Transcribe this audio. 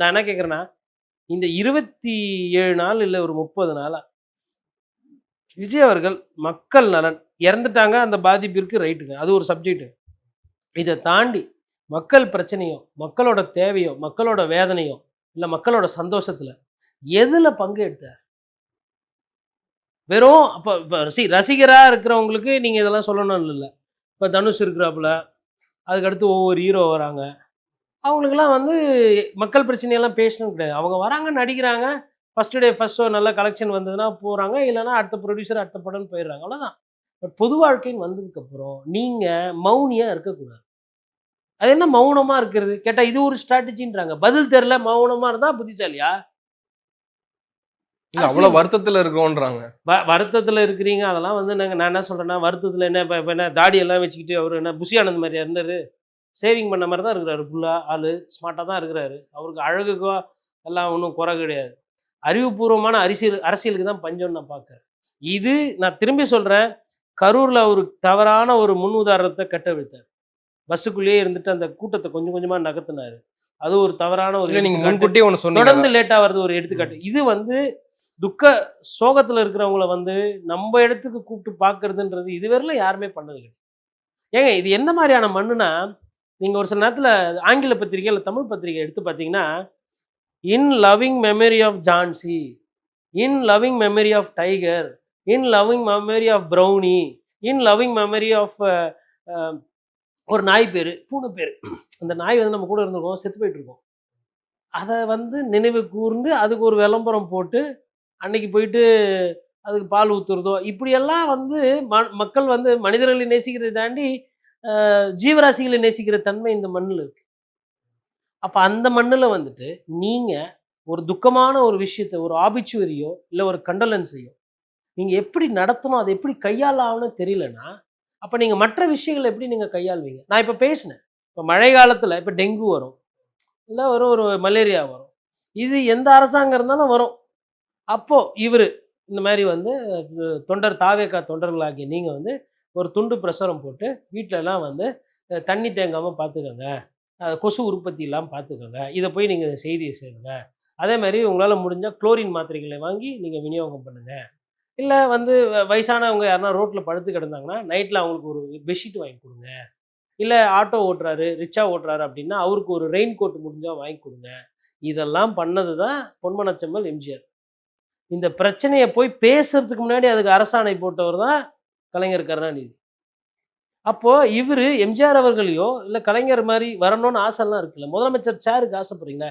நான் என்ன கேட்குறேன்னா இந்த இருபத்தி ஏழு நாள் இல்லை ஒரு முப்பது நாளா விஜய் அவர்கள் மக்கள் நலன் இறந்துட்டாங்க அந்த பாதிப்பிற்கு ரைட்டுங்க அது ஒரு சப்ஜெக்ட் இதை தாண்டி மக்கள் பிரச்சனையோ மக்களோட தேவையோ மக்களோட வேதனையோ இல்லை மக்களோட சந்தோஷத்தில் எதில் பங்கு எடுத்தார் வெறும் அப்போ இப்போ ரசி ரசிகராக இருக்கிறவங்களுக்கு நீங்கள் இதெல்லாம் சொல்லணும்னு இல்லை. இப்போ தனுஷ் இருக்கிறாப்புல அதுக்கடுத்து ஒவ்வொரு ஹீரோ வராங்க. அவங்களுக்கெல்லாம் வந்து மக்கள் பிரச்சனையெல்லாம் பேசணும் கிடையாது. அவங்க வராங்க நடிக்கிறாங்க ஃபர்ஸ்ட் டே ஃபர்ஸ்ட் ஷோ நல்ல கலெக்ஷன் வந்ததுன்னா போகிறாங்க இல்லைன்னா அடுத்த ப்ரொடியூசர் அடுத்த படம்னு போயிடுறாங்க. அவ்வளோதான் பட் பொது வாழ்க்கைன்னு வந்ததுக்கப்புறம் நீங்கள் மௌனியாக இருக்கக்கூடாது. அது என்ன மௌனமாக இருக்கிறது? கேட்டால் இது ஒரு ஸ்ட்ராட்டஜின்றாங்க பதில் தெரில மௌனமாக இருந்தால் புத்திசாலியா? இல்ல அவ்வளவு வருத்தத்துல இருக்கோன்றாங்க. வ வருத்தத்தில் இருக்கிறீங்க அதெல்லாம் வந்து நாங்கள் நான் என்ன சொல்கிறேன்னா வருத்தத்தில் என்ன இப்போ என்ன தாடி எல்லாம் வச்சுக்கிட்டு அவர் என்ன புஷி ஆனந்த் மாதிரியா இருந்தார்? சேவிங் பண்ண மாதிரி தான் இருக்கிறாரு. ஃபுல்லாக ஆள் ஸ்மார்ட்டாக தான் இருக்கிறாரு. அவருக்கு அழகுக்கோ எல்லாம் ஒன்றும் குறை கிடையாது. அறிவுபூர்வமான அரசியல் அரசியலுக்கு தான் பஞ்சம்னு நான் பார்க்குறேன். இது நான் திரும்பி சொல்கிறேன் கரூரில் ஒரு தவறான ஒரு முன் உதாரணத்தை கட்டவிழ்த்தார் பஸ்ஸுக்குள்ளேயே இருந்துட்டு அந்த கூட்டத்தை கொஞ்சம் கொஞ்சமாக நகர்த்தினாரு. அது ஒரு தவறான ஒரு இல்ல நீங்க எடுத்துக்காட்டு. முன்கூட்டியே ஒண்ணு சொன்னீங்க. தொடர்ந்து லேட்டா வருது ஒரு எடுத்துக்காட்டு. இது வந்து துக்க சோகத்துல இருக்கிறவங்கள வந்து நம்ம இடத்துக்கு கூப்பிட்டு பார்க்கறதுன்றது இதுவரையிலும் யாருமே பண்ணது கிடையாது. ஏங்க இது எந்த மாதிரியான மண்ணுனா நீங்கள் ஒரு சில நேரத்தில் ஆங்கில பத்திரிகை இல்லை தமிழ் பத்திரிகை எடுத்து பார்த்தீங்கன்னா in loving memory of Jhansi in loving memory of Tiger in loving memory of Brownie in loving memory of ஒரு நாய் பேர் பூனை பேர். அந்த நாய் வந்து நம்ம கூட இருந்திருக்கோம் செத்து போயிட்டுருக்கோம் அதை வந்து நினைவு கூர்ந்து அதுக்கு ஒரு விளம்பரம் போட்டு அன்னைக்கு போயிட்டு அதுக்கு பால் ஊத்துறதோ இப்படியெல்லாம் வந்து ம மக்கள் வந்து மனிதர்களை நேசிக்கிறதை தாண்டி ஜீவராசிகளை நேசிக்கிற தன்மை இந்த மண்ணில் இருக்கு. அப்போ அந்த மண்ணில் வந்துட்டு நீங்கள் ஒரு துக்கமான ஒரு விஷயத்தை ஒரு ஆபிச்சுவரியோ இல்லை ஒரு கண்டலன்ஸையோ நீங்கள் எப்படி நடத்தணும் அதை எப்படி கையாளணும்னு தெரியலனா அப்போ நீங்கள் மற்ற விஷயங்களை எப்படி நீங்கள் கையாளுவீங்க? நான் இப்போ பேசினேன். இப்போ மழை காலத்தில் இப்போ டெங்கு வரும். இல்லை ஒரு ஒரு மலேரியா வரும். இது எந்த அரசாங்கம் இருந்தாலும் வரும். அப்போது இவர் இந்த மாதிரி வந்து தொண்டர் தாவேக்கா தொண்டர்களாகிய நீங்கள் வந்து ஒரு துண்டு பிரசுரம் போட்டு வீட்டிலலாம் வந்து தண்ணி தேங்காமல் பார்த்துக்கோங்க கொசு உற்பத்தி இல்லாமல் பார்த்துக்கோங்க இதை போய் நீங்கள் செய்தியை சேருங்க. அதே மாதிரி உங்களால் முடிஞ்சால் குளோரின் மாத்திரைகளை வாங்கி நீங்கள் விநியோகம் பண்ணுங்கள் இல்லை வந்து வ- வயசானவங்க யாருனா ரோட்டில் படுத்து கிடந்தாங்கன்னா நைட்டில் அவங்களுக்கு ஒரு பெட்ஷீட் வாங்கி கொடுங்க. இல்லை ஆட்டோ ஓட்டுறாரு ரிக்ஷா ஓட்டுறாரு அப்படின்னா அவருக்கு ஒரு ரெயின் கோட் முடிஞ்சால் வாங்கி கொடுங்க. இதெல்லாம் பண்ணது தான் பொன்மனச்செம்மல் எம்ஜிஆர். இந்த பிரச்சனையை போய் பேசுறதுக்கு முன்னாடி அதுக்கு அரசாணை போட்டவர் தான் கலைஞர் கருணாநிதி. அப்போது இவர் எம்ஜிஆர் அவர்களையோ இல்லை கலைஞர் மாதிரி வரணும்னு ஆசைலாம் இருக்குல்ல? முதலமைச்சர் சேருக்கு ஆசைப்படுறீங்களா?